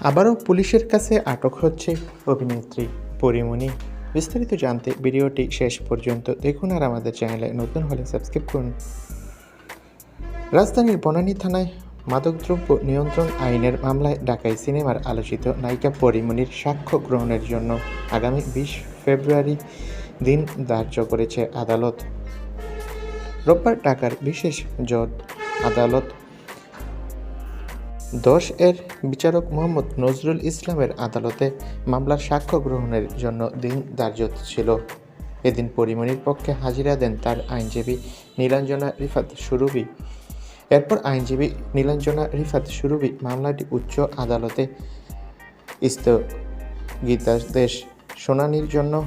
আবারও পুলিশের কাছে আটক হচ্ছে অভিনেত্রী পরিমণি। বিস্তারিত জানতে ভিডিওটি শেষ পর্যন্ত দেখুন আর আমাদের চ্যানেলে নতুন হলে সাবস্ক্রাইব করুন। রাজধানীর বনানী থানায় মাদকদ্রব্য নিয়ন্ত্রণ আইনের মামলায় ঢাকায় সিনেমার আলোচিত নায়িকা পরিমণির সাক্ষ্য গ্রহণের জন্য আগামী বিশ ফেব্রুয়ারি দিন ধার্য করেছে আদালত। রোববার ঢাকার বিশেষ জজ আদালত দশ এর বিচারক মোহাম্মদ নজরুল ইসলামের আদালতে মামলার সাক্ষ্য গ্রহণের জন্য দিন ধার্য ছিল। এদিন পরিমণির পক্ষে হাজিরা দেন তার আইনজীবী নীলাঞ্জনা রিফাত সুরভি। এরপর আইনজীবী নীলাঞ্জনা রিফাত সুরভি মামলাটি উচ্চ আদালতে স্থগিতাদেশ শুনানির জন্য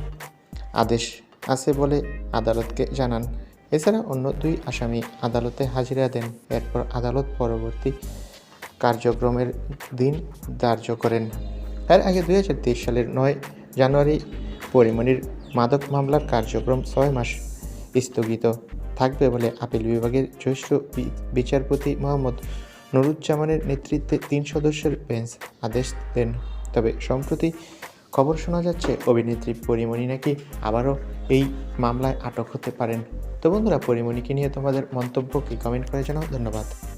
আদেশ আছে বলে আদালতকে জানান। এছাড়া অন্য দুই আসামি আদালতে হাজিরা দেন। এরপর আদালত পরবর্তী কার্যক্রমের দিন ধার্য করেন। এর আগে দুই হাজার তেইশ সালের নয় জানুয়ারি পরিমণির মাদক মামলার কার্যক্রম ছয় মাস স্থগিত থাকবে বলে আপিল বিভাগের জ্যেষ্ঠ বিচারপতি মোহাম্মদ নুরুজ্জামানের নেতৃত্বে তিন সদস্যের বেঞ্চ আদেশ দেন। তবে সম্প্রতি খবর শোনা যাচ্ছে, অভিনেত্রী পরিমণি নাকি আবারও এই মামলায় আটক হতে পারেন। তো বন্ধুরা, পরিমণিকে নিয়ে তোমাদের মন্তব্য কি? কমেন্ট করে জানাও। ধন্যবাদ।